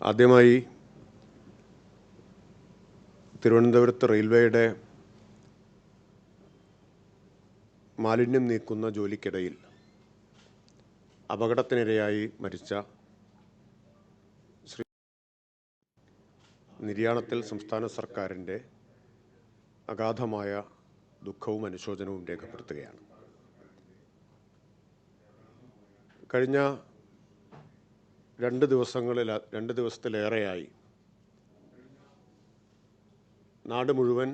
ആദ്യമായി തിരുവനന്തപുരത്ത് റെയിൽവേയുടെ മാലിന്യം നീക്കുന്ന ജോലിക്കിടയിൽ അപകടത്തിനിരയായി മരിച്ച ശ്രീ നിര്യാണത്തിൽ സംസ്ഥാന സർക്കാരിന്റെ അഗാധമായ ദുഃഖവും അനുശോചനവും രേഖപ്പെടുത്തുകയാണ്. കഴിഞ്ഞ രണ്ട് ദിവസങ്ങളിൽ രണ്ട് ദിവസത്തിലേറെയായി. നാട് മുഴുവൻ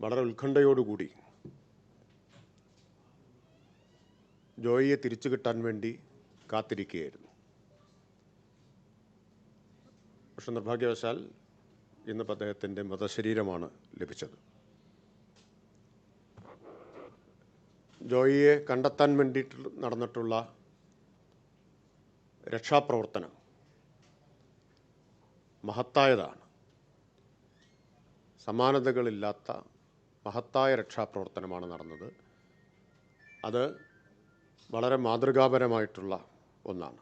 വളരെ ഉത്കണ്ഠയോടുകൂടി ജോയിയെ തിരിച്ചു കിട്ടാൻ വേണ്ടി കാത്തിരിക്കുകയായിരുന്നു. പക്ഷെ നിർഭാഗ്യവശാൽ ഇന്നിപ്പോൾ അദ്ദേഹത്തിന്റെ മൃതശരീരമാണ് ലഭിച്ചത്. ജോയിയെ കണ്ടെത്താൻ വേണ്ടിയിട്ട് നടന്നിട്ടുള്ള രക്ഷാപ്രവർത്തനം മഹത്തായതാണ്. സമാനതകളില്ലാത്ത മഹത്തായ രക്ഷാപ്രവർത്തനമാണ് നടന്നത്. അത് വളരെ മാതൃകാപരമായിട്ടുള്ള ഒന്നാണ്.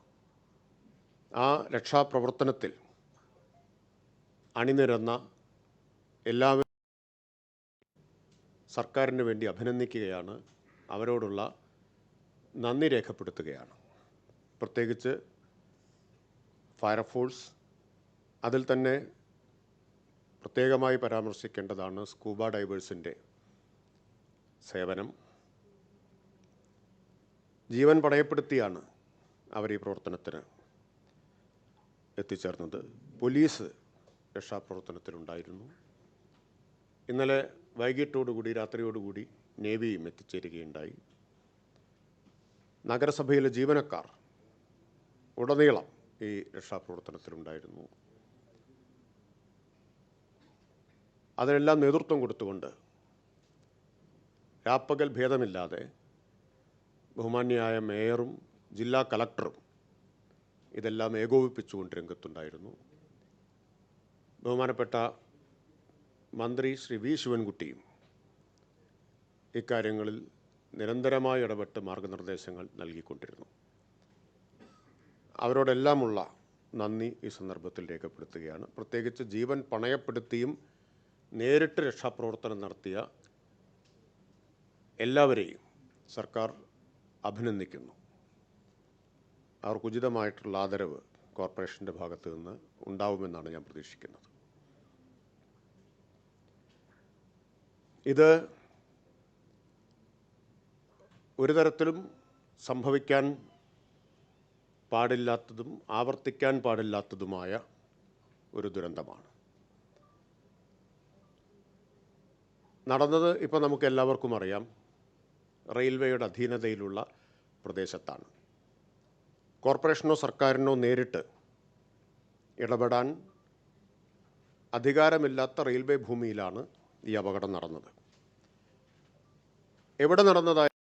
ആ രക്ഷാപ്രവർത്തനത്തിൽ അണിനിരന്ന എല്ലാവരും സർക്കാരിന് വേണ്ടി അഭിനന്ദിക്കുകയാണ്. അവരോടുള്ള നന്ദി രേഖപ്പെടുത്തുകയാണ്. പ്രത്യേകിച്ച് ഫയർഫോഴ്സ് അതിൽ തന്നെ പ്രത്യേകമായി പരാമർശിക്കേണ്ടതാണ് സ്കൂബ ഡൈവേഴ്സിന്റെ സേവനം. ജീവൻ പണയപ്പെടുത്തിയാണ് അവർ ഈ പ്രവർത്തനത്തിന് എത്തിച്ചേർന്നത്. പോലീസ് രക്ഷാപ്രവർത്തനത്തിലുണ്ടായിരുന്നു. ഇന്നലെ വൈകിട്ടോടുകൂടി രാത്രിയോടുകൂടി നേവിയും എത്തിച്ചേരുകയുണ്ടായി. നഗരസഭയിലെ ജീവനക്കാർ ഉടനീളം ഈ രക്ഷാപ്രവർത്തനത്തിലുണ്ടായിരുന്നു. അതിനെല്ലാം നേതൃത്വം കൊടുത്തുകൊണ്ട് രാപ്പകൽ ഭേദമില്ലാതെ ബഹുമാന്യായ മേയറും ജില്ലാ കളക്ടറും ഇതെല്ലാം ഏകോപിപ്പിച്ചുകൊണ്ട് രംഗത്തുണ്ടായിരുന്നു. ബഹുമാനപ്പെട്ട മന്ത്രി ശ്രീ വി ശിവൻകുട്ടിയും ഇക്കാര്യങ്ങളിൽ നിരന്തരമായി ഇടപെട്ട് മാർഗനിർദ്ദേശങ്ങൾ നൽകിക്കൊണ്ടിരുന്നു. അവരോടെല്ലാമുള്ള നന്ദി ഈ സന്ദർഭത്തിൽ രേഖപ്പെടുത്തുകയാണ്. പ്രത്യേകിച്ച് ജീവൻ പണയപ്പെടുത്തിയും നേരിട്ട് രക്ഷാപ്രവർത്തനം നടത്തിയ എല്ലാവരെയും സർക്കാർ അഭിനന്ദിക്കുന്നു. അവർക്ക് ഉചിതമായിട്ടുള്ള ആദരവ് കോർപ്പറേഷന്റെ ഭാഗത്ത് നിന്ന് ഉണ്ടാവുമെന്നാണ് ഞാൻ പ്രതീക്ഷിക്കുന്നത്. ഇത് ഒരു തരത്തിലും സംഭവിക്കാൻ പാടില്ലാത്തതും ആവർത്തിക്കാൻ പാടില്ലാത്തതുമായ ഒരു ദുരന്തമാണ്. നടന്നത് ഇപ്പോൾ നമുക്ക് എല്ലാവർക്കും അറിയാം. റെയിൽവേയുടെ അധീനതയിലുള്ള പ്രദേശത്താണ്. കോർപ്പറേഷനോ സർക്കാരിനോ നേരിട്ട് ഇടപെടാൻ അധികാരമില്ലാത്ത റെയിൽവേ ഭൂമിയിലാണ് ഈ അപകടം നടന്നത്. എവിടെ നടന്നതായാണ്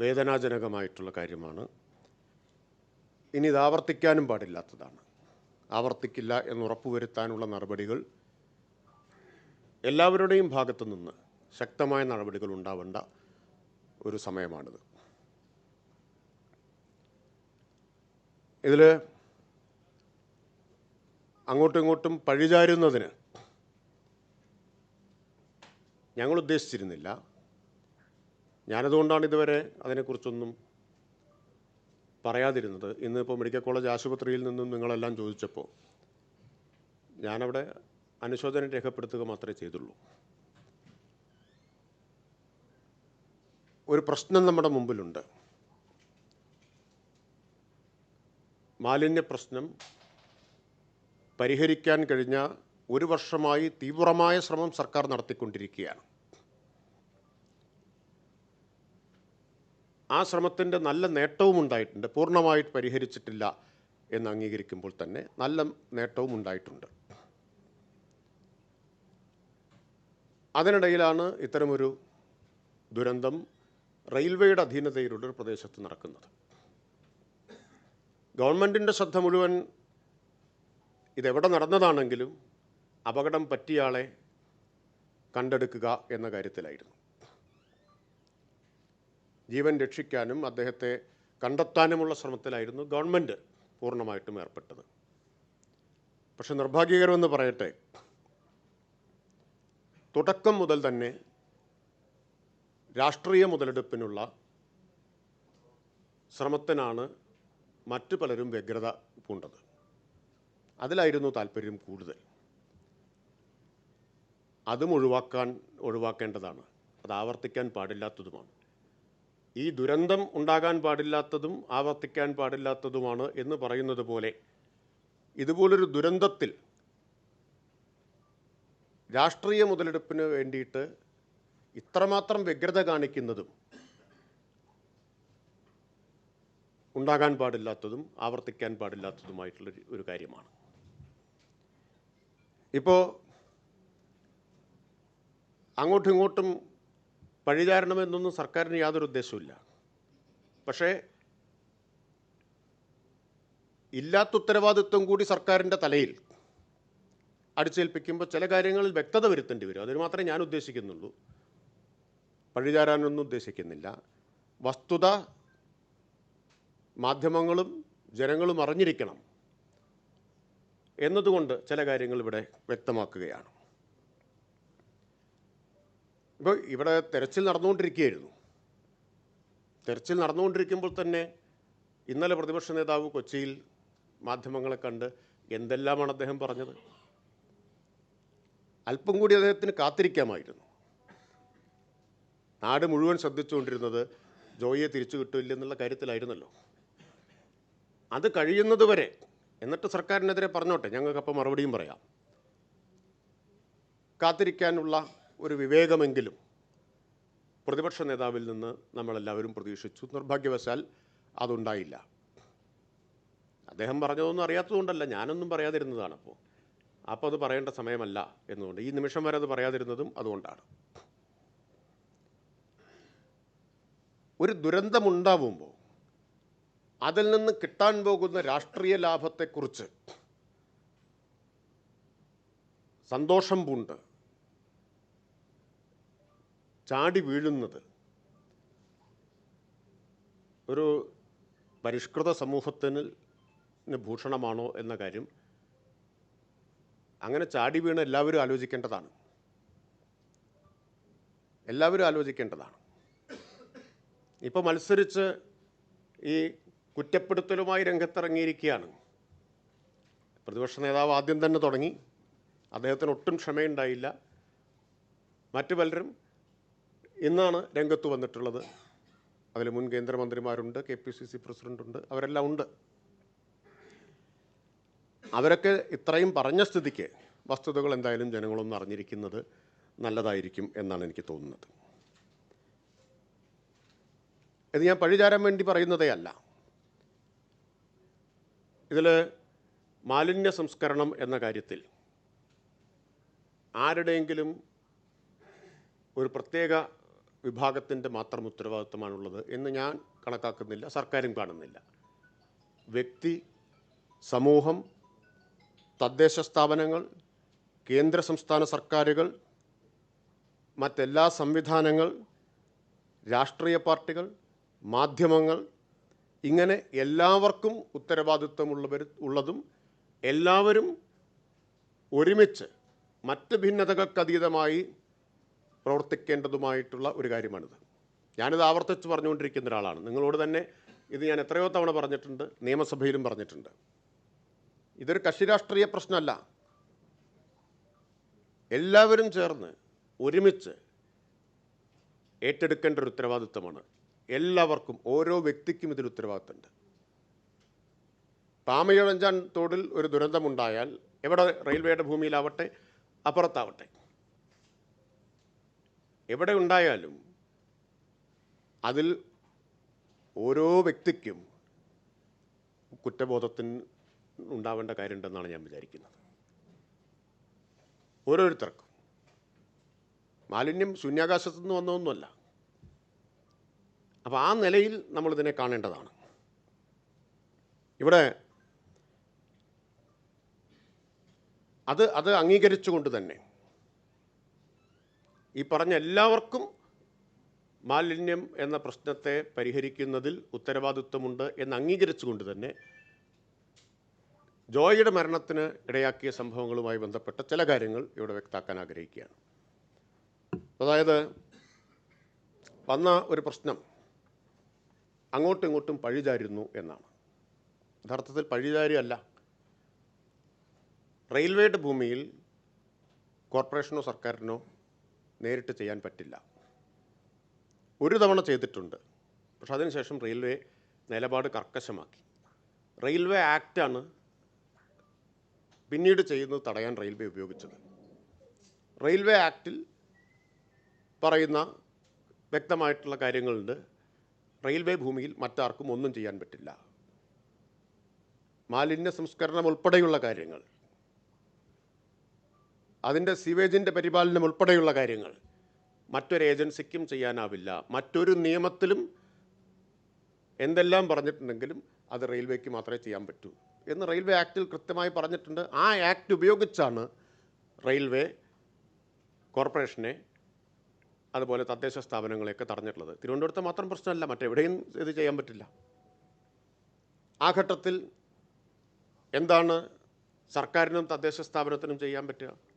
വേദനാജനകമായിട്ടുള്ള കാര്യമാണ്. ഇനി ഇത് ആവർത്തിക്കാനും പാടില്ലാത്തതാണ്. ആവർത്തിക്കില്ല എന്ന് ഉറപ്പുവരുത്താനുള്ള നടപടികൾ എല്ലാവരുടെയും ഭാഗത്തു നിന്ന് ശക്തമായ നടപടികൾ ഉണ്ടാവേണ്ട ഒരു സമയമാണിത്. ഇതിൽ അങ്ങോട്ടും ഇങ്ങോട്ടും പഴിചാരുന്നതിന് ഞങ്ങൾ ഉദ്ദേശിച്ചിരുന്നില്ല. ഞാനതുകൊണ്ടാണ് ഇതുവരെ അതിനെക്കുറിച്ചൊന്നും പറയാതിരുന്നത്. ഇന്നിപ്പോൾ മെഡിക്കൽ കോളേജ് ആശുപത്രിയിൽ നിന്നും നിങ്ങളെല്ലാം ചോദിച്ചപ്പോൾ ഞാനവിടെ അനുശോചനം രേഖപ്പെടുത്തുക മാത്രമേ ചെയ്തുള്ളൂ. ഒരു പ്രശ്നം നമ്മുടെ മുമ്പിലുണ്ട്. മാലിന്യ പ്രശ്നം പരിഹരിക്കാൻ കഴിഞ്ഞ ഒരു വർഷമായി തീവ്രമായ ശ്രമം സർക്കാർ നടത്തിക്കൊണ്ടിരിക്കുകയാണ്. ആ ശ്രമത്തിന്റെ നല്ല നേട്ടവും ഉണ്ടായിട്ടുണ്ട്. പൂർണമായിട്ട് പരിഹരിച്ചിട്ടില്ല എന്ന് അംഗീകരിക്കുമ്പോൾ തന്നെ നല്ല നേട്ടവും ഉണ്ടായിട്ടുണ്ട്. അതിനിടയിലാണ് ഇത്തരമൊരു ദുരന്തം റെയിൽവേയുടെ അധീനതയിലുള്ള ഒരു പ്രദേശത്ത് നടക്കുന്നത്. ഗവൺമെന്റിന്റെ ശ്രദ്ധ മുഴുവൻ ഇതെവിടെ നടന്നതാണെങ്കിലും അപകടം പറ്റിയ കണ്ടെടുക്കുക എന്ന കാര്യത്തിലായിരുന്നു. ജീവൻ രക്ഷിക്കാനും അദ്ദേഹത്തെ കണ്ടെത്താനുമുള്ള ശ്രമത്തിലായിരുന്നു ഗവൺമെന്റ് പൂർണമായിട്ടും ഏർപ്പെട്ടത്. പക്ഷെ നിർഭാഗ്യകരമെന്ന് പറയട്ടെ തുടക്കം മുതൽ തന്നെ രാഷ്ട്രീയ മുതലെടുപ്പിനുള്ള ശ്രമത്തിനാണ് മറ്റു പലരും വ്യഗ്രത പൂണ്ടത്. അതിലായിരുന്നു താല്പര്യം കൂടുതൽ. അതും ഒഴിവാക്കാൻ ഒഴിവാക്കേണ്ടതാണ്. അത് ആവർത്തിക്കാൻ പാടില്ലാത്തതുമാണ്. ഈ ദുരന്തം ഉണ്ടാകാൻ പാടില്ലാത്തതും ആവർത്തിക്കാൻ പാടില്ലാത്തതുമാണ് എന്ന് പറയുന്നത് പോലെ ഇതുപോലൊരു ദുരന്തത്തിൽ രാഷ്ട്രീയ മുതലെടുപ്പിന് വേണ്ടിയിട്ട് ഇത്രമാത്രം വ്യഗ്രത കാണിക്കുന്നതും ഉണ്ടാകാൻ പാടില്ലാത്തതും ആവർത്തിക്കാൻ പാടില്ലാത്തതുമായിട്ടുള്ള ഒരു- കാര്യമാണ്. ഇപ്പോൾ അങ്ങോട്ടും ഇങ്ങോട്ടും പഴിചാരണമെന്നൊന്നും സർക്കാരിന് യാതൊരു ഉദ്ദേശവുമില്ല. പക്ഷേ ഇല്ലാത്ത ഉത്തരവാദിത്വം കൂടി സർക്കാരിന്റെ തലയിൽ അടിച്ചേൽപ്പിക്കുമ്പോൾ ചില കാര്യങ്ങളിൽ വ്യക്തത വരുത്തേണ്ടി വരും. അതിന് മാത്രമേ ഞാൻ ഉദ്ദേശിക്കുന്നുള്ളൂ. പഴിചാരാനൊന്നും ഉദ്ദേശിക്കുന്നില്ല. വസ്തുത മാധ്യമങ്ങളും ജനങ്ങളും അറിഞ്ഞിരിക്കണം എന്നതുകൊണ്ട് ചില കാര്യങ്ങൾ ഇവിടെ വ്യക്തമാക്കുകയാണ്. ഇപ്പോൾ ഇവിടെ തെരച്ചിൽ നടന്നുകൊണ്ടിരിക്കുകയായിരുന്നു. തെരച്ചിൽ നടന്നുകൊണ്ടിരിക്കുമ്പോൾ തന്നെ ഇന്നലെ പ്രതിപക്ഷ നേതാവ് കൊച്ചിയിൽ മാധ്യമങ്ങളെ കണ്ട് എന്തെല്ലാമാണ് അദ്ദേഹം പറഞ്ഞത്? അല്പം കൂടി അദ്ദേഹത്തിന് കാത്തിരിക്കാമായിരുന്നു. നാട് മുഴുവൻ ശ്രദ്ധിച്ചുകൊണ്ടിരുന്നത് ജോയിയെ തിരിച്ചു കിട്ടില്ല എന്നുള്ള കാര്യത്തിലായിരുന്നല്ലോ. അത് കഴിയുന്നതുവരെ എന്നിട്ട് സർക്കാരിനെതിരെ പറഞ്ഞോട്ടെ ഞങ്ങൾക്കപ്പം മറുപടിയും പറയാം. കാത്തിരിക്കാനുള്ള ഒരു വിവേകമെങ്കിലും പ്രതിപക്ഷ നേതാവിൽ നിന്ന് നമ്മളെല്ലാവരും പ്രതീക്ഷിച്ചു. നിർഭാഗ്യവശാൽ അതുണ്ടായില്ല. അദ്ദേഹം പറഞ്ഞതൊന്നും അറിയാത്തതുകൊണ്ടല്ല ഞാനൊന്നും പറയാതിരുന്നതാണ് അപ്പോൾ അപ്പോൾ അത് പറയേണ്ട സമയമല്ല എന്നുകൊണ്ട് ഈ നിമിഷം വരെ അത് പറയാതിരുന്നതും അതുകൊണ്ടാണ്. ഒരു ദുരന്തമുണ്ടാവുമ്പോൾ അതിൽ നിന്ന് കിട്ടാൻ പോകുന്ന രാഷ്ട്രീയ ലാഭത്തെക്കുറിച്ച് സന്തോഷം പൂണ്ട്. ചാടി വീഴുന്നത് ഒരു പരിഷ്കൃത സമൂഹത്തിന് ഭൂഷണമാണോ എന്ന കാര്യം അങ്ങനെ ചാടി വീണ് എല്ലാവരും ആലോചിക്കേണ്ടതാണ്. എല്ലാവരും ആലോചിക്കേണ്ടതാണ്. ഇപ്പോൾ മത്സരിച്ച് ഈ കുറ്റപ്പെടുത്തലുമായി രംഗത്തിറങ്ങിയിരിക്കുകയാണ്. പ്രതിപക്ഷ നേതാവ് ആദ്യം തന്നെ തുടങ്ങി. അദ്ദേഹത്തിന് ഒട്ടും ക്ഷമയുണ്ടായില്ല. മറ്റു പലരും ഇന്നാണ് രംഗത്ത് വന്നിട്ടുള്ളത്. അതിൽ മുൻ കേന്ദ്രമന്ത്രിമാരുണ്ട് കെ പി സി സി പ്രസിഡന്റുണ്ട് അവരെല്ലാം ഉണ്ട്. അവരൊക്കെ ഇത്രയും പറഞ്ഞ സ്ഥിതിക്ക് വസ്തുതകൾ എന്തായാലും ജനങ്ങളൊന്നും അറിഞ്ഞിരിക്കുന്നത് നല്ലതായിരിക്കും എന്നാണ് എനിക്ക് തോന്നുന്നത്. ഇത് ഞാൻ പഴിചാരാൻ വേണ്ടി പറയുന്നതേ അല്ല. ഇതിൽ മാലിന്യ സംസ്കരണം എന്ന കാര്യത്തിൽ ആരുടെയെങ്കിലും ഒരു പ്രത്യേക വിഭാഗത്തിന്റെ മാത്രം ഉത്തരവാദിത്വമാണുള്ളത് എന്ന് ഞാൻ കണക്കാക്കുന്നില്ല സർക്കാരും കാണുന്നില്ല. വ്യക്തി സമൂഹം തദ്ദേശ സ്ഥാപനങ്ങൾ കേന്ദ്ര സംസ്ഥാന സർക്കാരുകൾ മറ്റെല്ലാ സംവിധാനങ്ങൾ രാഷ്ട്രീയ പാർട്ടികൾ മാധ്യമങ്ങൾ ഇങ്ങനെ എല്ലാവർക്കും ഉത്തരവാദിത്വമുള്ളവർ ഉള്ളതും എല്ലാവരും ഒരുമിച്ച് മറ്റ് ഭിന്നതകൾക്കതീതമായി പ്രവർത്തിക്കേണ്ടതുമായിട്ടുള്ള ഒരു കാര്യമാണിത്. ഞാനിത് ആവർത്തിച്ച് പറഞ്ഞുകൊണ്ടിരിക്കുന്ന ഒരാളാണ്. നിങ്ങളോട് തന്നെ ഇത് ഞാൻ എത്രയോ തവണ പറഞ്ഞിട്ടുണ്ട് നിയമസഭയിലും പറഞ്ഞിട്ടുണ്ട്. ഇതൊരു കക്ഷി രാഷ്ട്രീയ പ്രശ്നമല്ല. എല്ലാവരും ചേർന്ന് ഒരുമിച്ച് ഏറ്റെടുക്കേണ്ട ഒരു ഉത്തരവാദിത്വമാണ്. എല്ലാവർക്കും ഓരോ വ്യക്തിക്കും ഇതിൽ ഉത്തരവാദിത്തമുണ്ട് പാമയഴഞ്ചാൻ തോടിൽ ഒരു ദുരന്തമുണ്ടായാൽ എവിടെ റെയിൽവേയുടെ ഭൂമിയിലാവട്ടെ അപ്പുറത്താവട്ടെ എവിടെ ഉണ്ടായാലും അതിൽ ഓരോ വ്യക്തിക്കും കുറ്റബോധത്തിന് ഉണ്ടാവേണ്ട കാര്യമുണ്ടെന്നാണ് ഞാൻ വിചാരിക്കുന്നത്. ഓരോരുത്തർക്കും. മാലിന്യം ശൂന്യാകാശത്തു നിന്ന് വന്നതൊന്നുമല്ല. അപ്പോൾ ആ നിലയിൽ നമ്മളിതിനെ കാണേണ്ടതാണ്. ഇവിടെ അത് അത് അംഗീകരിച്ചുകൊണ്ട് തന്നെ ഈ പറഞ്ഞ എല്ലാവർക്കും മാലിന്യം എന്ന പ്രശ്നത്തെ പരിഹരിക്കുന്നതിൽ ഉത്തരവാദിത്വമുണ്ട് എന്ന് അംഗീകരിച്ചുകൊണ്ട് തന്നെ ജോയിയുടെ മരണത്തിന് ഇടയാക്കിയ സംഭവങ്ങളുമായി ബന്ധപ്പെട്ട ചില കാര്യങ്ങൾ ഇവിടെ വ്യക്താക്കാൻ ആഗ്രഹിക്കുകയാണ്. അതായത് വന്ന ഒരു പ്രശ്നം അങ്ങോട്ടും ഇങ്ങോട്ടും പഴിചാരുന്നു എന്നാണ്. യഥാർത്ഥത്തിൽ പഴിചാരിയല്ല. റെയിൽവേയുടെ ഭൂമിയിൽ കോർപ്പറേഷനോ സർക്കാരിനോ നേരിട്ട് ചെയ്യാൻ പറ്റില്ല. ഒരു തവണ ചെയ്തിട്ടുണ്ട്. പക്ഷെ അതിനുശേഷം റെയിൽവേ നിലപാട് കർക്കശമാക്കി. റെയിൽവേ ആക്റ്റാണ് പിന്നീട് ചെയ്യുന്നത് തടയാൻ റെയിൽവേ ഉപയോഗിച്ചത്. റെയിൽവേ ആക്റ്റിൽ പറയുന്ന വ്യക്തമായിട്ടുള്ള കാര്യങ്ങളുണ്ട്. റെയിൽവേ ഭൂമിയിൽ മറ്റാർക്കും ഒന്നും ചെയ്യാൻ പറ്റില്ല. മാലിന്യ സംസ്കരണം ഉൾപ്പെടെയുള്ള കാര്യങ്ങൾ. അതിന്റെ സീവേജിന്റെ പരിപാലനം ഉൾപ്പെടെയുള്ള കാര്യങ്ങൾ. മറ്റൊരു ഏജൻസിക്കും ചെയ്യാനാവില്ല. മറ്റൊരു നിയമത്തിലും എന്തെല്ലാം പറഞ്ഞിട്ടുണ്ടെങ്കിലും അത് റെയിൽവേക്ക് മാത്രമേ ചെയ്യാൻ പറ്റൂ എന്ന് റെയിൽവേ ആക്റ്റിൽ കൃത്യമായി പറഞ്ഞിട്ടുണ്ട്. ആ ആക്ട് ഉപയോഗിച്ചാണ് റെയിൽവേ കോർപ്പറേഷനെ അതുപോലെ തദ്ദേശ സ്ഥാപനങ്ങളെയൊക്കെ തടഞ്ഞിട്ടുള്ളത്. തിരുവനന്തപുരത്ത് മാത്രം പ്രശ്നമല്ല മറ്റെവിടെയും ഇത് ചെയ്യാൻ പറ്റില്ല. ആ ഘട്ടത്തിൽ എന്താണ് സർക്കാരിനും തദ്ദേശ സ്ഥാപനത്തിനും ചെയ്യാൻ പറ്റുക?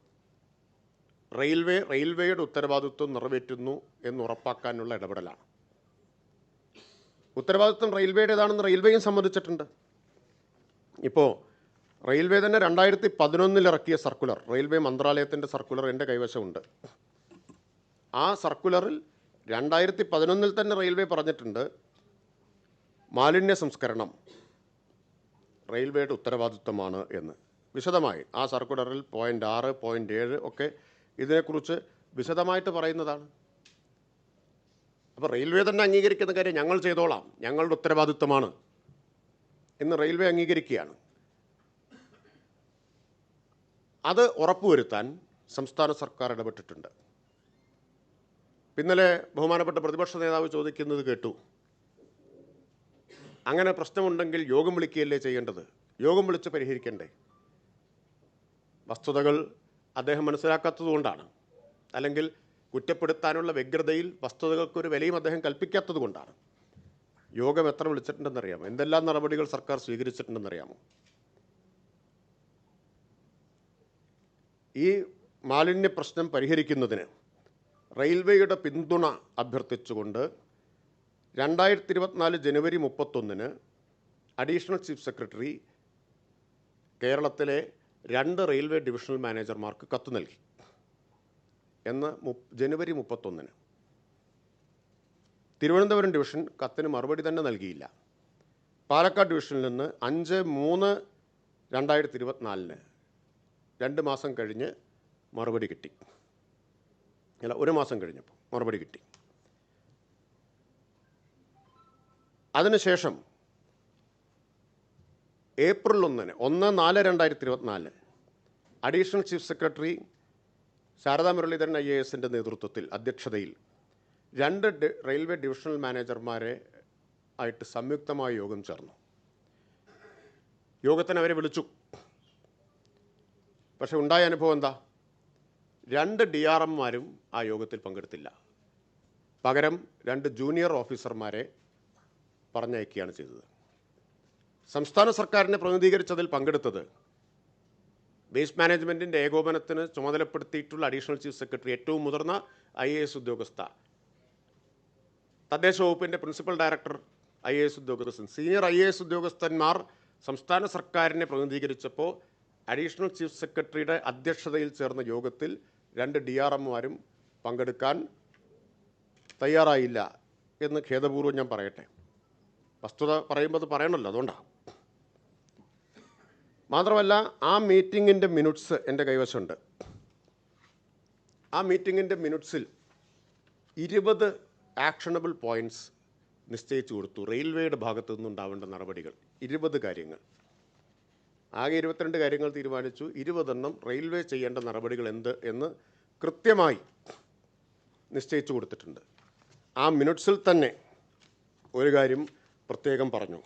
റെയിൽവേ റെയിൽവേയുടെ ഉത്തരവാദിത്വം നിറവേറ്റുന്നു എന്ന് ഉറപ്പാക്കാനുള്ള ഇടപെടലാണ്. ഉത്തരവാദിത്വം റെയിൽവേയുടേതാണെന്ന് റെയിൽവേയും സമ്മതിച്ചിട്ടുണ്ട്. ഇപ്പോൾ റെയിൽവേ തന്നെ രണ്ടായിരത്തി പതിനൊന്നിൽ ഇറക്കിയ സർക്കുലർ റെയിൽവേ മന്ത്രാലയത്തിന്റെ സർക്കുലർ എന്റെ കൈവശമുണ്ട്. ആ സർക്കുലറിൽ രണ്ടായിരത്തി പതിനൊന്നിൽ തന്നെ റെയിൽവേ പറഞ്ഞിട്ടുണ്ട് മാലിന്യ സംസ്കരണം റെയിൽവേയുടെ ഉത്തരവാദിത്വമാണ് എന്ന്. വിശദമായി ആ സർക്കുലറിൽ പോയിന്റ് ആറ് പോയിന്റ് ഏഴ് ഒക്കെ ഇതിനെക്കുറിച്ച് വിശദമായിട്ട് പറയുന്നതാണ്. അപ്പോൾ റെയിൽവേ തന്നെ അംഗീകരിക്കുന്ന കാര്യം ഞങ്ങൾ ചെയ്തോളാം. ഞങ്ങളുടെ ഉത്തരവാദിത്വമാണ്. എന്ന് റെയിൽവേ അംഗീകരിക്കുകയാണ്. അത് ഉറപ്പുവരുത്താൻ സംസ്ഥാന സർക്കാർ ഇടപെട്ടിട്ടുണ്ട്. ഇന്നലെ ബഹുമാനപ്പെട്ട പ്രതിപക്ഷ നേതാവ് ചോദിക്കുന്നത് കേട്ടു. അങ്ങനെ പ്രശ്നമുണ്ടെങ്കിൽ യോഗം വിളിക്കുകയല്ലേ ചെയ്യേണ്ടത്? യോഗം വിളിച്ച് പരിഹരിക്കണ്ടേ? വസ്തുതകൾ അദ്ദേഹം മനസ്സിലാക്കാത്തതുകൊണ്ടാണ് അല്ലെങ്കിൽ കുറ്റപ്പെടുത്താനുള്ള വ്യഗ്രതയിൽ വസ്തുതകൾക്കൊരു വിലയും അദ്ദേഹം കൽപ്പിക്കാത്തത് കൊണ്ടാണ്. യോഗം എത്ര വിളിച്ചിട്ടുണ്ടെന്നറിയാമോ? എന്തെല്ലാം നടപടികൾ സർക്കാർ സ്വീകരിച്ചിട്ടുണ്ടെന്നറിയാമോ? ഈ മാലിന്യ പ്രശ്നം പരിഹരിക്കുന്നതിന് റെയിൽവേയുടെ പിന്തുണ അഭ്യർത്ഥിച്ചുകൊണ്ട് രണ്ടായിരത്തി ഇരുപത്തിനാല് ജനുവരി മുപ്പത്തൊന്നിന് അഡീഷണൽ ചീഫ് സെക്രട്ടറി കേരളത്തിലെ രണ്ട് റെയിൽവേ ഡിവിഷണൽ മാനേജർമാർക്ക് കത്ത് നൽകി. എന്ന് ജനുവരി മുപ്പത്തൊന്നിന്. തിരുവനന്തപുരം ഡിവിഷൻ കത്തിന് മറുപടി തന്നെ നൽകിയില്ല. പാലക്കാട് ഡിവിഷനിൽ നിന്ന് അഞ്ച് മൂന്ന് രണ്ടായിരത്തി ഇരുപത്തിനാലിന് രണ്ട് മാസം കഴിഞ്ഞ് മറുപടി കിട്ടി. അല്ല ഒരു മാസം കഴിഞ്ഞപ്പോൾ മറുപടി കിട്ടി. അതിനുശേഷം ഏപ്രിൽ ഒന്നിന് ഒന്ന് നാല് രണ്ടായിരത്തി ഇരുപത്തിനാല് additional chief secretary Sharada Muraleedharan I A എസിന്റെ നേതൃത്വത്തിൽ അധ്യക്ഷതയിൽ രണ്ട് റെയിൽവേ ഡിവിഷണൽ മാനേജർമാരെ ആയിട്ട് സംയുക്തമായ യോഗം ചേർന്നു. യോഗത്തിന് അവരെ വിളിച്ചു. പക്ഷെ ഉണ്ടായ അനുഭവം എന്താ? രണ്ട് ഡി ആർ എംമാരും ആ യോഗത്തിൽ പങ്കെടുത്തില്ല. പകരം രണ്ട് ജൂനിയർ ഓഫീസർമാരെ പറഞ്ഞയക്കുകയാണ് ചെയ്തത്. സംസ്ഥാന സർക്കാരിനെ പ്രതിനിധീകരിച്ചതിൽ പങ്കെടുത്തത് വേസ്റ്റ് മാനേജ്മെന്റിന്റെ ഏകോപനത്തിന് ചുമതലപ്പെടുത്തിയിട്ടുള്ള അഡീഷണൽ ചീഫ് സെക്രട്ടറി ഏറ്റവും മുതിർന്ന ഐ എ എസ് ഉദ്യോഗസ്ഥ. തദ്ദേശ വകുപ്പിന്റെ principal director I A S ഉദ്യോഗസ്ഥൻ. സീനിയർ ഐ എ എസ് ഉദ്യോഗസ്ഥന്മാർ സംസ്ഥാന സർക്കാരിനെ പ്രതിനിധീകരിച്ചപ്പോൾ അഡീഷണൽ ചീഫ് സെക്രട്ടറിയുടെ അധ്യക്ഷതയിൽ ചേർന്ന യോഗത്തിൽ രണ്ട് ഡി ആർ എമ്മാരും പങ്കെടുക്കാൻ തയ്യാറായില്ല എന്ന് ഖേദപൂർവം ഞാൻ പറയട്ടെ. വസ്തുത പറയുമ്പോൾ അത് പറയണമല്ലോ അതുകൊണ്ടാണ് മാത്രമല്ല ആ മീറ്റിങ്ങിന്റെ മിനിറ്റ്സ് എന്റെ കൈവശമുണ്ട്. ആ മീറ്റിങ്ങിന്റെ മിനിറ്റ്സിൽ ഇരുപത് ആക്ഷണബിൾ പോയിന്റ്സ് നിശ്ചയിച്ചു കൊടുത്തു. റെയിൽവേയുടെ ഭാഗത്തു നിന്നുണ്ടാവേണ്ട നടപടികൾ. ഇരുപത് കാര്യങ്ങൾ. ആകെ ഇരുപത്തിരണ്ട് കാര്യങ്ങൾ തീരുമാനിച്ചു. ഇരുപതെണ്ണം റെയിൽവേ ചെയ്യേണ്ട നടപടികൾ എന്ത് എന്ന് കൃത്യമായി നിശ്ചയിച്ചു കൊടുത്തിട്ടുണ്ട്. ആ മിനിറ്റ്സിൽ തന്നെ ഒരു കാര്യം പ്രത്യേകം പറഞ്ഞു.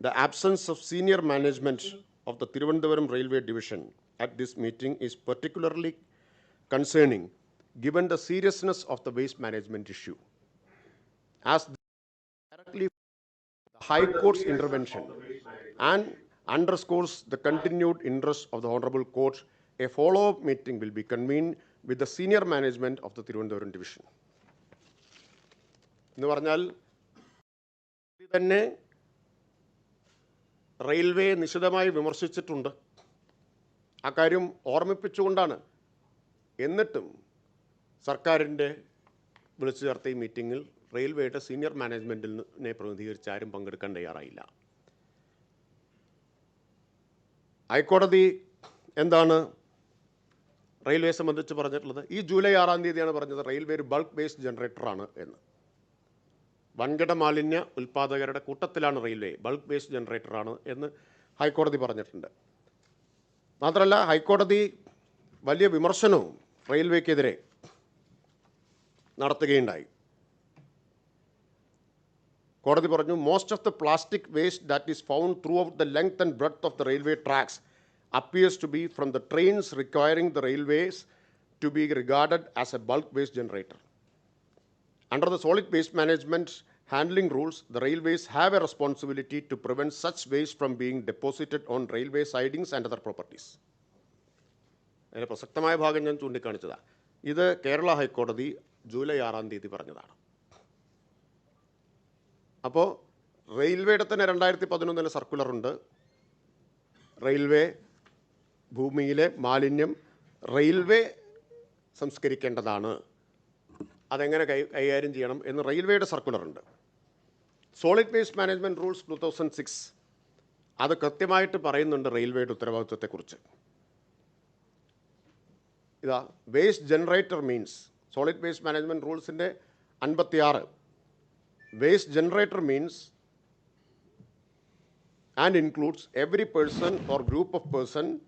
The absence of senior management of the Thiruvananthapuram Railway Division at this meeting is particularly concerning given the seriousness of the waste management issue. as directly the High Court's intervention and underscores the continued interest of the Honorable Court, a follow-up meeting will be convened with the senior management of the Tirunelveli Division. എന്ന് പറഞ്ഞാൽ ഇത് തന്നെ Railway നിശിതമായി വിമർശിച്ചിട്ടുണ്ട്. അക്കാര്യം കാര്യം ഓർമ്മിപ്പിച്ചുകൊണ്ടാണ്. എന്നിട്ടും സർക്കാരിന്റെ വിളിച്ചു ചേർത്ത ഈ മീറ്റിങ്ങിൽ റെയിൽവേയുടെ സീനിയർ മാനേജ്മെന്റിനെ പ്രതിനിധീകരിച്ച് ആരും പങ്കെടുക്കാൻ തയ്യാറായില്ല. ഹൈക്കോടതി എന്താണ് റെയിൽവേ സംബന്ധിച്ച് പറഞ്ഞിട്ടുള്ളത്? ഈ ജൂലൈ ആറാം തീയതിയാണ് പറഞ്ഞത് റെയിൽവേ ഒരു ബൾക്ക് ബേസ്ഡ് ജനറേറ്ററാണ് എന്ന്. വൻകിട മാലിന്യ ഉൽപാദകരുടെ കൂട്ടത്തിലാണ് റെയിൽവേ ബൾക്ക് വേസ്റ്റ് ജനറേറ്ററാണ് എന്ന് ഹൈക്കോടതി പറഞ്ഞിട്ടുണ്ട്. മാത്രമല്ല ഹൈക്കോടതി വലിയ വിമർശനവും റെയിൽവേക്കെതിരെ നടത്തുകയുണ്ടായി. കോടതി പറഞ്ഞു most of the plastic waste that is found throughout the length and breadth of the railway tracks appears to be from the trains requiring the railways to be regarded as a bulk waste generator Under the solid waste management handling rules, the railways have a responsibility to prevent such waste from being deposited on railway sidings and other properties. അതിലെ പ്രസക്തമായ ഭാഗം ഞാൻ ചൂണ്ടിക്കാണിച്ചതാണ് ഇത് കേരള ഹൈക്കോടതി July ആറാം തീയതി പറഞ്ഞതാണ് അപ്പോൾ റെയിൽവേയുടെ തന്നെ രണ്ടായിരത്തി പതിനൊന്നിലെ സർക്കുലറുണ്ട് റെയിൽവേ ഭൂമിയിലെ മാലിന്യം റെയിൽവേ സംസ്കരിക്കേണ്ടതാണ് അതെങ്ങനെ കൈ കൈകാര്യം ചെയ്യണം എന്ന് റെയിൽവേയുടെ സർക്കുലറുണ്ട്. Solid waste management rules two thousand six അത് കൃത്യമായിട്ട് പറയുന്നുണ്ട് റെയിൽവേയുടെ ഉത്തരവാദിത്വത്തെക്കുറിച്ച്. ഇതാ waste generator means solid waste management റൂൾസിന്റെ അൻപത്തിയാറ്. Waste generator means and includes every person or group of person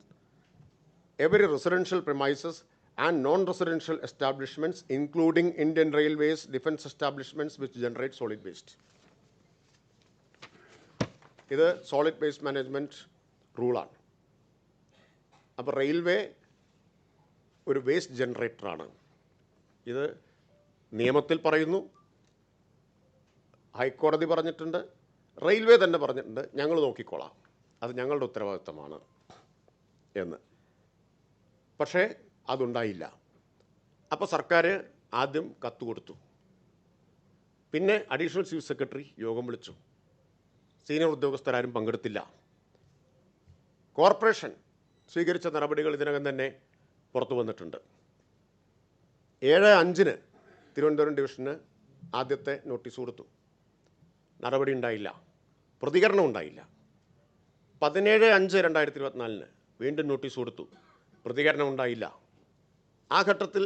every residential premises and non-residential establishments, including Indian Railways, defense establishments which generate solid waste. ഇത് solid waste management റൂളാണ് അപ്പോൾ railway ഒരു waste ജനറേറ്ററാണ് ഇത് നിയമത്തിൽ പറയുന്നു. ഹൈക്കോടതി പറഞ്ഞിട്ടുണ്ട്. Railway തന്നെ പറഞ്ഞിട്ടുണ്ട്. ഞങ്ങൾ നോക്കിക്കോളാം. അത് ഞങ്ങളുടെ ഉത്തരവാദിത്തമാണ് എന്ന്. പക്ഷേ അതുണ്ടായില്ല. അപ്പോൾ സർക്കാർ ആദ്യം കത്ത് കൊടുത്തു. പിന്നെ അഡീഷണൽ ചീഫ് സെക്രട്ടറി യോഗം വിളിച്ചു. സീനിയർ ഉദ്യോഗസ്ഥരാരും പങ്കെടുത്തില്ല. കോർപ്പറേഷൻ സ്വീകരിച്ച നടപടികൾ ഇതിനകം തന്നെ പുറത്തു വന്നിട്ടുണ്ട്. ഏഴ് അഞ്ചിന് തിരുവനന്തപുരം ഡിവിഷന് ആദ്യത്തെ നോട്ടീസ് കൊടുത്തു. നടപടി ഉണ്ടായില്ല. പ്രതികരണം ഉണ്ടായില്ല. പതിനേഴ് അഞ്ച് രണ്ടായിരത്തി ഇരുപത്തിനാലിന് വീണ്ടും നോട്ടീസ് കൊടുത്തു. പ്രതികരണം ഉണ്ടായില്ല. ആ ഘട്ടത്തിൽ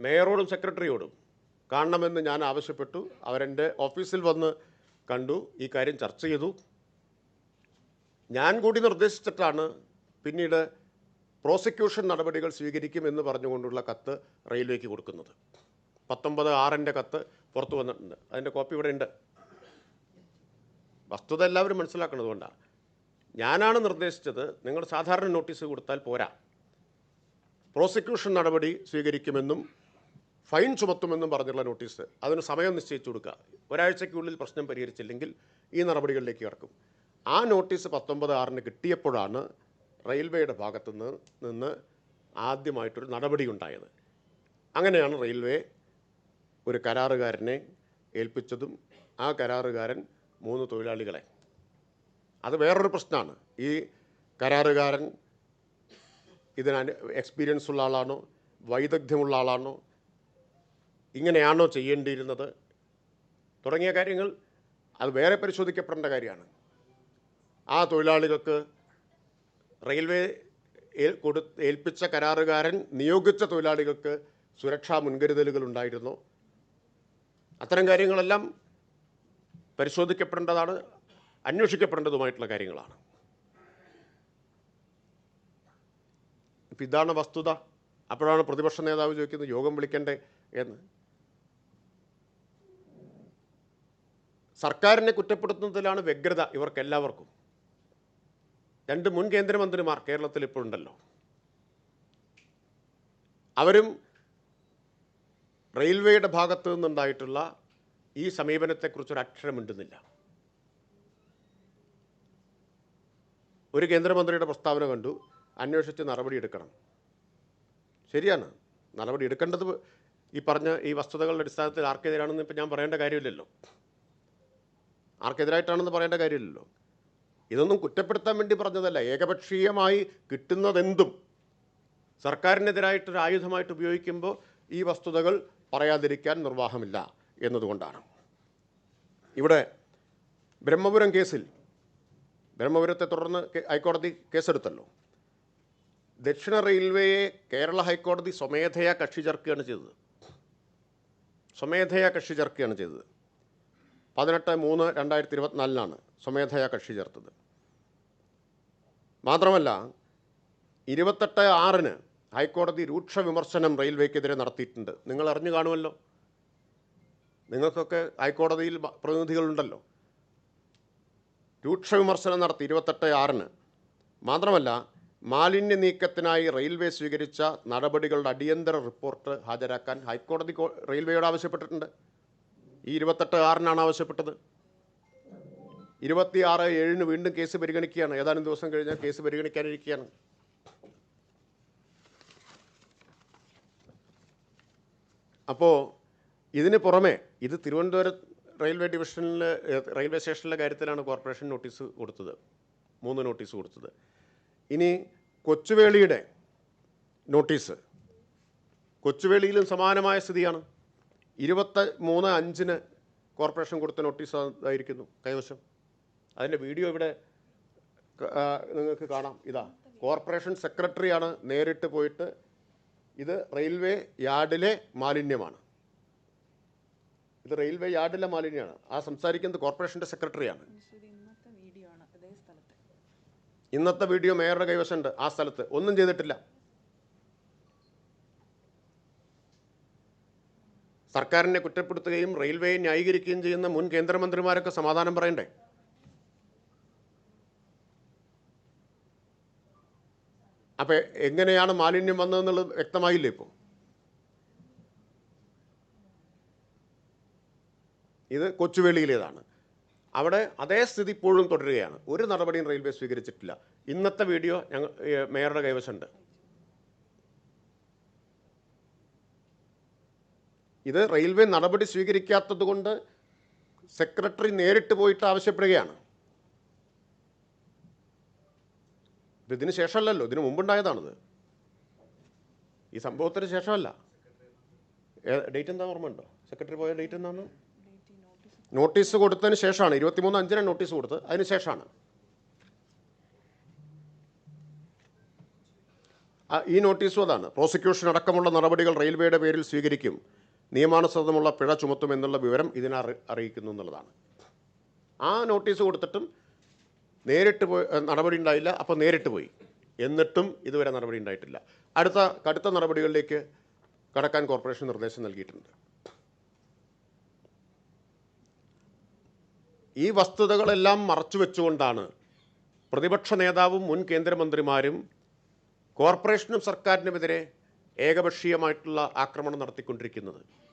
മേയറോടും സെക്രട്ടറിയോടും കാണണമെന്ന് ഞാൻ ആവശ്യപ്പെട്ടു. അവരെന്റെ ഓഫീസിൽ വന്ന് കണ്ടു ഈ കാര്യം ചർച്ച ചെയ്തു. ഞാൻ കൂടി നിർദ്ദേശിച്ചിട്ടാണ് പിന്നീട് പ്രോസിക്യൂഷൻ നടപടികൾ സ്വീകരിക്കുമെന്ന് പറഞ്ഞുകൊണ്ടുള്ള കത്ത് റെയിൽവേക്ക് കൊടുക്കുന്നത്. പത്തൊമ്പത് ആറിന്റെ കത്ത് പുറത്തു വന്നിട്ടുണ്ട്. അതിന്റെ കോപ്പി ഇവിടെ ഉണ്ട്. വസ്തുത എല്ലാവരും മനസ്സിലാക്കുന്നതുകൊണ്ടാണ് ഞാനാണ് നിർദ്ദേശിച്ചത് നിങ്ങൾ സാധാരണ നോട്ടീസ് കൊടുത്താൽ പോരാ. പ്രോസിക്യൂഷൻ നടപടി സ്വീകരിക്കുമെന്നും ഫൈൻ ചുമത്തുമെന്നും പറഞ്ഞുള്ള നോട്ടീസ്. അതിന് സമയം നിശ്ചയിച്ചു കൊടുക്കുക. ഒരാഴ്ചയ്ക്കുള്ളിൽ പ്രശ്നം പരിഹരിച്ചില്ലെങ്കിൽ ഈ നടപടികളിലേക്ക് കിടക്കും ആ നോട്ടീസ് പത്തൊമ്പത് ആറിന് കിട്ടിയപ്പോഴാണ് റെയിൽവേയുടെ ഭാഗത്തു നിന്ന് ആദ്യമായിട്ടൊരു നടപടി ഉണ്ടായത്. അങ്ങനെയാണ് റെയിൽവേ ഒരു കരാറുകാരനെ ഏൽപ്പിച്ചതും ആ കരാറുകാരൻ മൂന്ന് തൊഴിലാളികളെ. അത് വേറൊരു പ്രശ്നമാണ്. ഈ കരാറുകാരൻ ഇതിന് എക്സ്പീരിയൻസ് ഉള്ള ആളാണോ? വൈദഗ്ധ്യമുള്ള ആളാണോ? ഇങ്ങനെയാണോ ചെയ്യേണ്ടിയിരുന്നത്? തുടങ്ങിയ കാര്യങ്ങൾ അത് വേറെ പരിശോധിക്കപ്പെടേണ്ട കാര്യമാണ്. ആ തൊഴിലാളികൾക്ക് റെയിൽവേ കൊടു ഏൽപ്പിച്ച കരാറുകാരൻ നിയോഗിച്ച തൊഴിലാളികൾക്ക് സുരക്ഷാ മുൻകരുതലുകൾ ഉണ്ടായിരുന്നു. അത്തരം കാര്യങ്ങളെല്ലാം പരിശോധിക്കപ്പെടേണ്ടതാണ് അന്വേഷിക്കപ്പെടേണ്ടതുമായിട്ടുള്ള കാര്യങ്ങളാണ്. ഇപ്പം ഇതാണ് വസ്തുത. അപ്പോഴാണ് പ്രതിപക്ഷ നേതാവ് ചോദിക്കുന്നത് യോഗം വിളിക്കണ്ടേ? എന്ന്. സർക്കാരിനെ കുറ്റപ്പെടുത്തുന്നതിലാണ് വ്യഗ്രത ഇവർക്കെല്ലാവർക്കും. രണ്ട് മുൻ കേന്ദ്രമന്ത്രിമാർ കേരളത്തിൽ ഇപ്പോഴുണ്ടല്ലോ അവരും റെയിൽവേയുടെ ഭാഗത്തു നിന്നുണ്ടായിട്ടുള്ള ഈ സമീപനത്തെക്കുറിച്ചൊരു അക്ഷരം മിണ്ടുന്നില്ല ഒരു കേന്ദ്രമന്ത്രിയുടെ പ്രസ്താവന കണ്ടു. അന്വേഷിച്ച് നടപടിയെടുക്കണം. ശരിയാണ്. നടപടി എടുക്കേണ്ടത് ഈ പറഞ്ഞ ഈ വസ്തുതകളുടെ അടിസ്ഥാനത്തിൽ ആർക്കെതിരാണെന്ന് ഇപ്പം ഞാൻ പറയേണ്ട കാര്യമില്ലല്ലോ. ആർക്കെതിരായിട്ടാണെന്ന് പറയേണ്ട കാര്യമില്ലല്ലോ. ഇതൊന്നും കുറ്റപ്പെടുത്താൻ വേണ്ടി പറഞ്ഞതല്ല. ഏകപക്ഷീയമായി കിട്ടുന്നതെന്തും സർക്കാരിനെതിരായിട്ടൊരു ആയുധമായിട്ട് ഉപയോഗിക്കുമ്പോൾ ഈ വസ്തുതകൾ പറയാതിരിക്കാൻ നിർവാഹമില്ല എന്നതുകൊണ്ടാണ്. ഇവിടെ ബ്രഹ്മപുരം കേസിൽ ബ്രഹ്മപുരത്തെ തുടർന്ന് ഹൈക്കോടതി കേസെടുത്തല്ലോ. ദക്ഷിണ റെയിൽവേയെ കേരള ഹൈക്കോടതി സ്വമേധയാ കക്ഷി ചേർക്കുകയാണ് ചെയ്തത്. സ്വമേധയാ കക്ഷി ചേർക്കുകയാണ് ചെയ്തത്. പതിനെട്ട് മൂന്ന് രണ്ടായിരത്തി ഇരുപത്തിനാലിനാണ് സ്വമേധയാ കക്ഷി ചേർത്തത്. മാത്രമല്ല ഇരുപത്തെട്ട് ആറിന് ഹൈക്കോടതി രൂക്ഷ വിമർശനം റെയിൽവേക്കെതിരെ നടത്തിയിട്ടുണ്ട്. നിങ്ങൾ അറിഞ്ഞു കാണുമല്ലോ. നിങ്ങൾക്കൊക്കെ ഹൈക്കോടതിയിൽ പ്രതിനിധികളുണ്ടല്ലോ. രൂക്ഷ വിമർശനം നടത്തി ഇരുപത്തെട്ട് ആറിന്. മാത്രമല്ല മാലിന്യ നീക്കത്തിനായി റെയിൽവേ സ്വീകരിച്ച നടപടികളുടെ അടിയന്തര റിപ്പോർട്ട് ഹാജരാക്കാൻ ഹൈക്കോടതി റെയിൽവേയോട് ആവശ്യപ്പെട്ടിട്ടുണ്ട്. ഈ ഇരുപത്തെട്ട് ആറിനാണ് ആവശ്യപ്പെട്ടത്. ഇരുപത്തിയാറ് ഏഴിന് വീണ്ടും കേസ് പരിഗണിക്കുകയാണ്. ഏതാനും ദിവസം കഴിഞ്ഞാൽ കേസ് പരിഗണിക്കാനിരിക്കുകയാണ്. അപ്പോൾ ഇതിന് പുറമെ ഇത് തിരുവനന്തപുരം റെയിൽവേ ഡിവിഷനിൽ റെയിൽവേ സ്റ്റേഷനിലെ കാര്യത്തിലാണ് കോർപ്പറേഷൻ നോട്ടീസ് കൊടുത്തത്. മൂന്ന് നോട്ടീസ് കൊടുത്തത്. ഇനി കൊച്ചുവേളിയുടെ നോട്ടീസ്. കൊച്ചുവേളിയിലും സമാനമായ സ്ഥിതിയാണ്. ഇരുപത്തി മൂന്ന് അഞ്ചിന് കോർപ്പറേഷൻ കൊടുത്ത നോട്ടീസ് ആയിരിക്കുന്നു കൈവശം. അതിന്റെ വീഡിയോ ഇവിടെ നിങ്ങൾക്ക് കാണാം. ഇതാ കോർപ്പറേഷൻ സെക്രട്ടറിയാണ് നേരിട്ട് പോയിട്ട് ഇത് റെയിൽവേ യാർഡിലെ മാലിന്യമാണ്. ഇത് റെയിൽവേ യാർഡിലെ മാലിന്യമാണ്. ആ സംസാരിക്കുന്നത് കോർപ്പറേഷന്റെ സെക്രട്ടറിയാണ് ഇത് ഇന്നത്തെ വീഡിയോ ആണ് അതേ സ്ഥലത്ത് ഇന്നത്തെ വീഡിയോ മേയറുടെ കൈവശമുണ്ട്. ആ സ്ഥലത്ത് ഒന്നും ചെയ്തിട്ടില്ല. സർക്കാരിനെ കുറ്റപ്പെടുത്തുകയും റെയിൽവേയെ ന്യായീകരിക്കുകയും ചെയ്യുന്ന മുൻ കേന്ദ്രമന്ത്രിമാരൊക്കെ സമാധാനം പറയണ്ടേ? അപ്പൊ എങ്ങനെയാണ് മാലിന്യം വന്നതെന്നുള്ളത് വ്യക്തമായില്ലേ ഇപ്പോൾ ഇത് കൊച്ചുവേളിയിലേതാണ്. അവിടെ അതേ സ്ഥിതി ഇപ്പോഴും തുടരുകയാണ്. ഒരു നടപടിയും റെയിൽവേ സ്വീകരിച്ചിട്ടില്ല. ഇന്നത്തെ വീഡിയോ ഞങ്ങൾ മേയറുടെ കൈവശമുണ്ട്. ഇത് റെയിൽവേ നടപടി സ്വീകരിക്കാത്തത് കൊണ്ട് സെക്രട്ടറി നേരിട്ട് പോയിട്ട് ആവശ്യപ്പെടുകയാണ്. ഇത് ഇതിന് ശേഷമല്ലല്ലോ ഇതിനു മുമ്പുണ്ടായതാണിത്. ഈ സംഭവത്തിന് ശേഷമല്ല. ഡേറ്റ് എന്താ ഓർമ്മ ഉണ്ടോ സെക്രട്ടറി പോയ ഡേറ്റ് എന്താണ് ഡേറ്റ് ഈ നോട്ടീസ് കൊടുത്തതിന് ശേഷമാണ്. ഇരുപത്തിമൂന്ന് അഞ്ചിന് നോട്ടീസ് കൊടുത്ത് അതിന് ശേഷമാണ്. ഈ നോട്ടീസും അതാണ്. പ്രോസിക്യൂഷൻ അടക്കമുള്ള നടപടികൾ റെയിൽവേയുടെ പേരിൽ സ്വീകരിക്കും. നിയമാനുസൃതമുള്ള പിഴ ചുമത്തും എന്നുള്ള വിവരം ഇതിനെ അറി- അറിയിക്കുന്നു എന്നുള്ളതാണ്. ആ നോട്ടീസ് കൊടുത്തിട്ടും നേരിട്ട് പോയി നടപടി ഉണ്ടായില്ല. അപ്പോൾ നേരിട്ട് പോയി. എന്നിട്ടും ഇതുവരെ നടപടി ഉണ്ടായിട്ടില്ല. അടുത്ത കടുത്ത നടപടികളിലേക്ക് കടക്കാൻ കോർപ്പറേഷൻ നിർദ്ദേശം നൽകിയിട്ടുണ്ട്. ഈ വസ്തുതകളെല്ലാം മറച്ചു വെച്ചുകൊണ്ടാണ് പ്രതിപക്ഷ നേതാവും മുൻ കേന്ദ്രമന്ത്രിമാരും കോർപ്പറേഷനും സർക്കാരിനുമെതിരെ ഏകപക്ഷീയമായിട്ടുള്ള ആക്രമണം നടത്തിക്കൊണ്ടിരിക്കുന്നത്.